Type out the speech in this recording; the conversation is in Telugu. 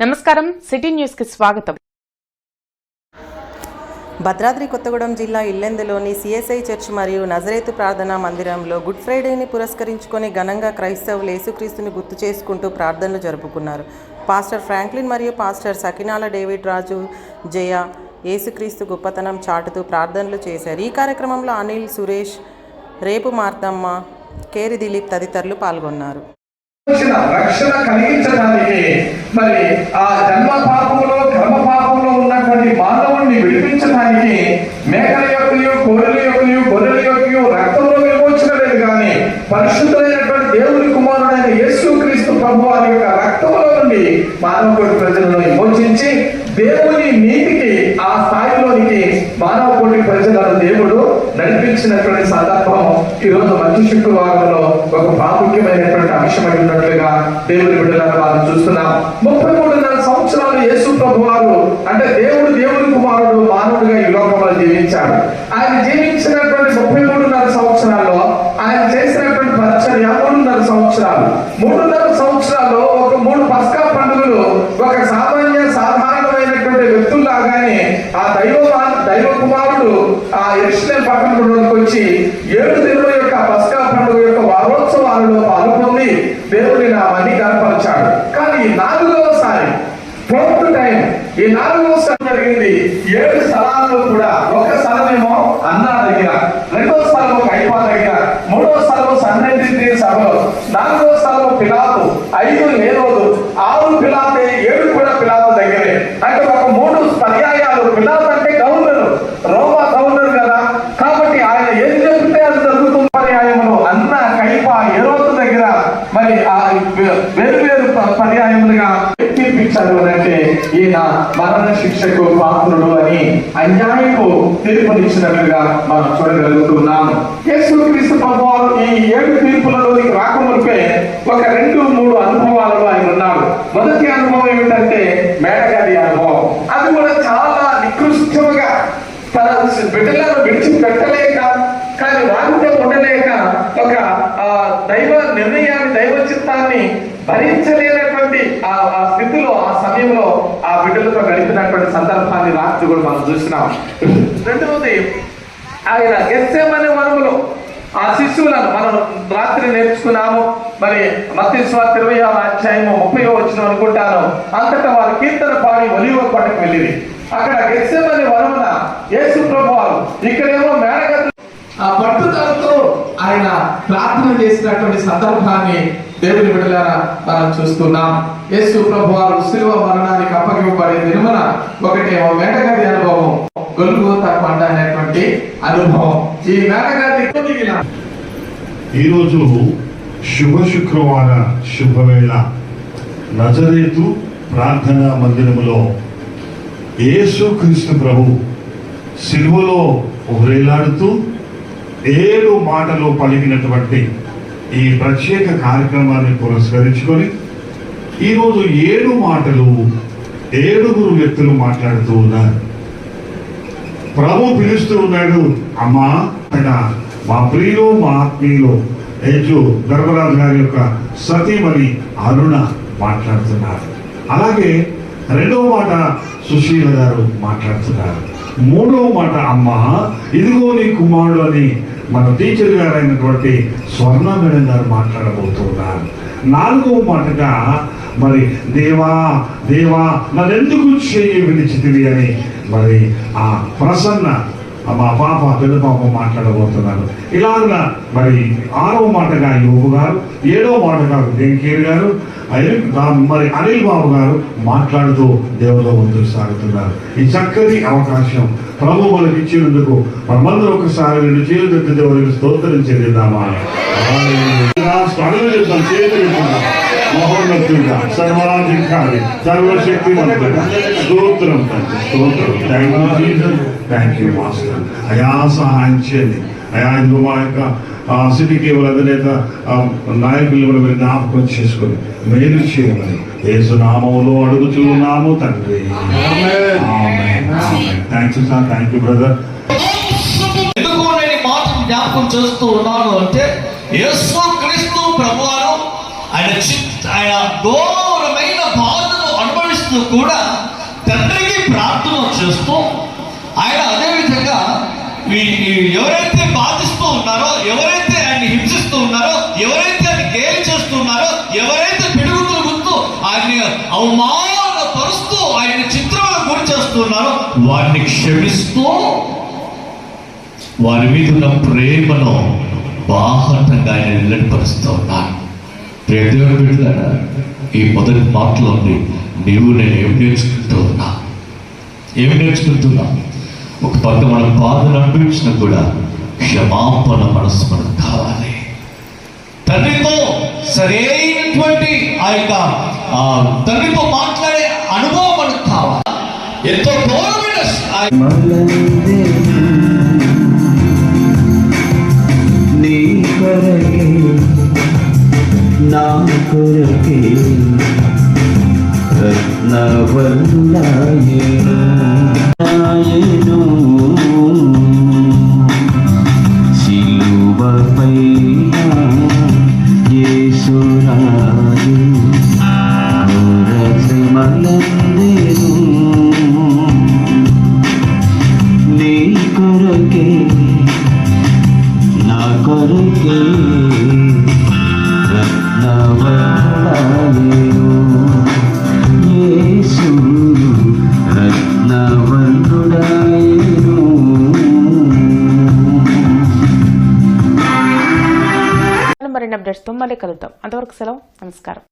నమస్కారం సిటీ న్యూస్కి స్వాగతం. భద్రాద్రి కొత్తగూడెం జిల్లా ఇల్లెందులోని సిఎస్ఐ చర్చ్ మరియు నజరేతు ప్రార్థనా మందిరంలో గుడ్ ఫ్రైడేని పురస్కరించుకొని ఘనంగా క్రైస్తవులు యేసుక్రీస్తుని గుర్తు చేసుకుంటూ ప్రార్థనలు జరుపుకున్నారు. పాస్టర్ ఫ్రాంక్లిన్ మరియు పాస్టర్ సకినాల డేవిడ్ రాజు జయ యేసుక్రీస్తు గొప్పతనం చాటుతూ ప్రార్థనలు చేశారు. ఈ కార్యక్రమంలో అనిల్ సురేష్ రేపు మార్తమ్మ కేరి దిలీప్ తదితరులు పాల్గొన్నారు. వచ్చిన రక్షణ కలిగించడానికి మరి ఆ జన్మ పాపంలో కర్మ పాపంలో ఉన్నటువంటి మానవుణ్ణి విడిపించడానికి మేకల యొక్కయు కోరల యొక్కయు గొర్రెల యొక్కయు రక్తంలో విమోచన కానీ పరిశుద్ధమైనటువంటి దేవుని కుమారుడైన యేసు క్రీస్తు ప్రభు వారి యొక్క రక్తంలో నుండి మానవ ప్రజలను విమోచించి దేవుని నీతికి ఆ స్థాయిలోనికి మానవ కోటి ప్రజలను దేవుడు నడిపించినటువంటి సందర్భం ఈరోజు మంచి శుక్రవారంలో ఒక ప్రాముఖ్యమైనటువంటి అంశమై ఉన్నట్లుగా దేవుని బిడ్డలను మనం చూస్తున్నాం. ముప్పై మూడున్నర సంవత్సరాలు యేసు ప్రభు వారు అంటే దేవుడు దేవుని కుమారుడు మానవుడిగా ఈ లోకంలో జీవించాడు. ఆయన జీవించినటువంటి ముప్పై మూడున్నర సంవత్సరాల్లో ఆయన చేసినటువంటి పరిచర్య మూడున్నర సంవత్సరాలు. మూడున్నర సంవత్సరాల్లో ఒక మూడు పస్కా పండుగలు ఒక సామాన్య సాధారణమైనటువంటి వ్యక్తుల్లాగానే ఆ దైవ ఎరుసలేం పట్టణంలోకి వచ్చి ఏడు దినముల యొక్క పస్కా పండుగ యొక్క వారోత్సవాలలో పాల్గొని దేవుని నామాన్ని కనపరిచాడు కానీ ఈ నాలుగవసారి ఫోర్త్ టైం ఈ నాలుగవసారి జరిగింది. ఏడు స్థలాల్లో కూడా ఒక స్థలమేమో అన్నా దగ్గర రెండో స్థలము కైపా దగ్గర మూడో స్థలం సన్నద్ధి సభలో నాలుగో స్థలం పిలాపు ఐదు హేరోదు ఆరు పిలాపు ఏడు కూడా పిలాతు దగ్గరే అంటే ఒక మూడు పర్యాయాలు పిలాతు అంటే గవర్నర్ రోమా గవర్నర్ కదా కాబట్టి ఆయన ఏం చెబితే అది జరుగుతుంది పర్యాయములు అన్న కైప ఏరోతు దగ్గర మరి ఆ వేరు వేరు ప- పర్యాయములుగా తీర్పించారు అని అంటే ఈయన మరణ శిక్షకు పాత్రుడు అని అన్యాయపు తీర్పునిచ్చినట్లుగా మనం చూడగలుగుతున్నాము. యేసుక్రీస్తు ప్రభువారు ఈ ఏడు తీర్పులలోనికి రాకమునిపే ఒక రెండు మూడు అనుభవాలలో ఆయన ఉన్నారు. మొదటి అనుభవం ఏమిటంటే మేడగారి అనుభవం. అది కూడా చాలా నికృష్టముగా తన బిడ్డలను విడిచిపెట్టలేక కానీ వారితో ఉండలేక ఒక ఆ, దైవ నిర్ణయాన్ని దైవ చిత్తాన్ని భరించలేనటువంటి ఆ ఆ స్థితిలో ఆ సమయంలో ఆ బిడ్డలతో గడిపినటువంటి సందర్భాన్ని రాత్రి కూడా మనం చూసినాం రెండవది ఆయన గెస్సేమనే వనములో ఆ శిశువులను మనం రాత్రి నేర్చుకున్నాము. మరి మత్తి స్వార్థ ఇరవై ఆరు అధ్యాయము ముప్పై వచ్చిన అనుకుంటాను. అంతటా వారు కీర్తన పాడి ఒలివ కొండకు వెళ్ళింది అక్కడ గెస్సేమనే వనమున యేసు ప్రభువారు ఇక్కడేమో మేడగ ఆ పట్టుదలతో ఆయన ప్రార్థన చేసినటువంటి సందర్భాన్ని దేవుని బిడ్డలారా మనం చూస్తున్నాం. యేసు ప్రభు వారు శిలువ మరణానికి అప్పగింపబడే దినమున ఒకటేమో మేడగది అనుభవం గొలుగోత కొండ అనేటువంటి అనుభవం. ఈ మేడగది దిగిన ఈరోజు శుభ శుక్రవార శుభవేళ. నజరేతు ప్రార్థనా మందిరములో యేసుక్రీస్తు ప్రభు సిలువలో వ్రేలాడుతూ ఏడు మాటలు పలికినటువంటి ఈ ప్రత్యేక కార్యక్రమాన్ని పురస్కరించుకొని ఈరోజు ఏడు మాటలు ఏడుగురు వ్యక్తులు మాట్లాడుతూ ఉన్నారు. ప్రభు పిలుస్తూ ఉన్నాడు అమ్మా ఆయన మా ప్రియులు మా ఆత్మీయులు ఏజు ధర్మరాజు గారి యొక్క సతీమణి అరుణ మాట్లాడుతున్నారు. అలాగే రెండవ మాట సుశీల గారు మాట్లాడుతున్నారు. మూడవ మాట అమ్మ ఇదిగో నీ కుమారుడు అని మన టీచర్ గారు అయినటువంటి స్వర్ణ మేడం గారు మాట్లాడబోతున్నారు. నాలుగవ మాటగా మరి దేవా దేవా నన్నెందుకు చేయి విడిచితివి అని మరి ఆ ప్రసన్న మా పాప పెద్ద పాప మాట్లాడబోతున్నారు. ఇలాగా మరి ఆరవ మాటగా యువ గారు ఏడవ మాటగా వెంకీర్ గారు మరి అనిల్ బాబు గారు మాట్లాడుతూ దేవులో ముందుకు సాగుతున్నారు. ఈ చక్కటి అవకాశం ప్రభు మనకి ఇచ్చినందుకు మనమందరం ఒకసారి రెండు చేతులు దేవుడికి స్తోత్రం చెందిద్దామా స్వాగతం చేద్దాం చేతులు మహోన్నతుడా సర్వాధికారి సర్వశక్తి స్తోత్రం స్తోత్రం. Thank you thank you master అయా సహాయం చేయండి. అయా ఇందులో మా యొక్క ఆ, సిటీ కేబుల్ అధినేత ఆ, నాయకులు కూడా మీరు జ్ఞాపకం చేసుకొని మేలు చేయమని యేసునామంలో అడుగుతున్నాము తండ్రి. Thank you sir thank you brother ఎందుకు నేను ఈ మాట జ్ఞాపకం చేస్తూ ఉన్నాను అంటే యేసు క్రీస్తు ప్రభువారు ఆయన ఆయన ఘోరమైన బాధను అనుభవిస్తూ కూడా తండ్రికి ప్రార్థన చేస్తూ ఆయన అదే విధంగా ఈ- ఈ ఎవరైతే ఉన్నారో ఎవరైతే ఆయన్ని హింసిస్తూ ఉన్నారో ఎవరైతే ఆయన గేలి చేస్తున్నారో ఎవరైతే పిడుగుతులు గుర్తూ ఆయన్ని అవమానపరుస్తూ ఆయన చిత్రాలను గురి చేస్తున్నారో వారిని క్షమిస్తూ వారి మీద ఉన్న ప్రేమను బాహటంగా ఆయన నిలబరుస్తూ ఉన్నాను ప్రేదేవుడు బిడ్డలారా ఈ మొదటి మాటలోని నీవు నేను ఏం నేర్చుకుంటూ ఉన్నా? ఏం నేర్చుకుంటున్నా ఒక పక్క మనం బాధను అనుభవించినా కూడా క్షమాపణ మనసు మనకు కావాలి తండ్రితో సరైనటువంటి ఆ యొక్క ఆ తండ్రితో మాట్లాడే అనుభవం మనకు కావాలి ఎంతో ఘోరమైన ఆ నీ కొరకే నా అప్డేట్స్తో మళ్ళీ కలుద్దాం. అంతవరకు సెలవు. నమస్కారం.